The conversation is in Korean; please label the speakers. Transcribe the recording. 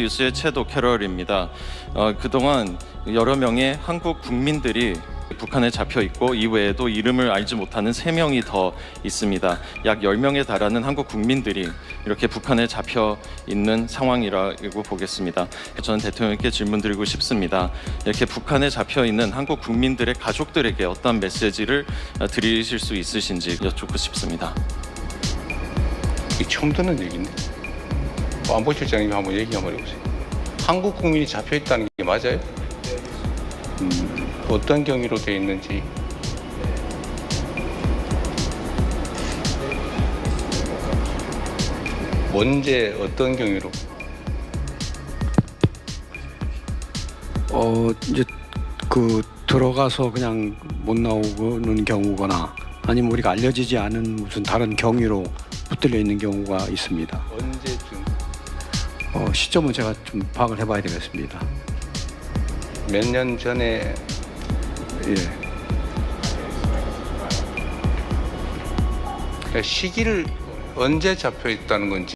Speaker 1: 뉴스의 채도 캐럴입니다. 어, 그동안 여러 명의 한국 국민들이 북한에 잡혀 있고 이외에도 이름을 알지 못하는 세명이 더 있습니다. 약 10명에 달하는 한국 국민들이 이렇게 북한에 잡혀 있는 상황이라고 보겠습니다. 저는 대통령께 질문드리고 싶습니다. 이렇게 북한에 잡혀 있는 한국 국민들의 가족들에게 어떤 메시지를 어, 드리실 수 있으신지 여쭙고 싶습니다.
Speaker 2: 이 처음 듣는 얘기인데. 뭐 안보실장님 한번 얘기 한번 해보세요. 한국 국민이 잡혀 있다는 게 맞아요? 음, 어떤 경위로 돼 있는지. 언제 어떤 경위로?
Speaker 3: 어 이제 그 들어가서 그냥 못 나오는 경우거나 아니면 우리가 알려지지 않은 무슨 다른 경위로 붙들려 있는 경우가 있습니다.
Speaker 2: 언제쯤?
Speaker 3: 어, 시점은 제가 좀 파악을 해봐야 되겠습니다.
Speaker 2: 몇 년 전에
Speaker 3: 예.
Speaker 2: 그러니까 시기를 언제 잡혀 있다는 건지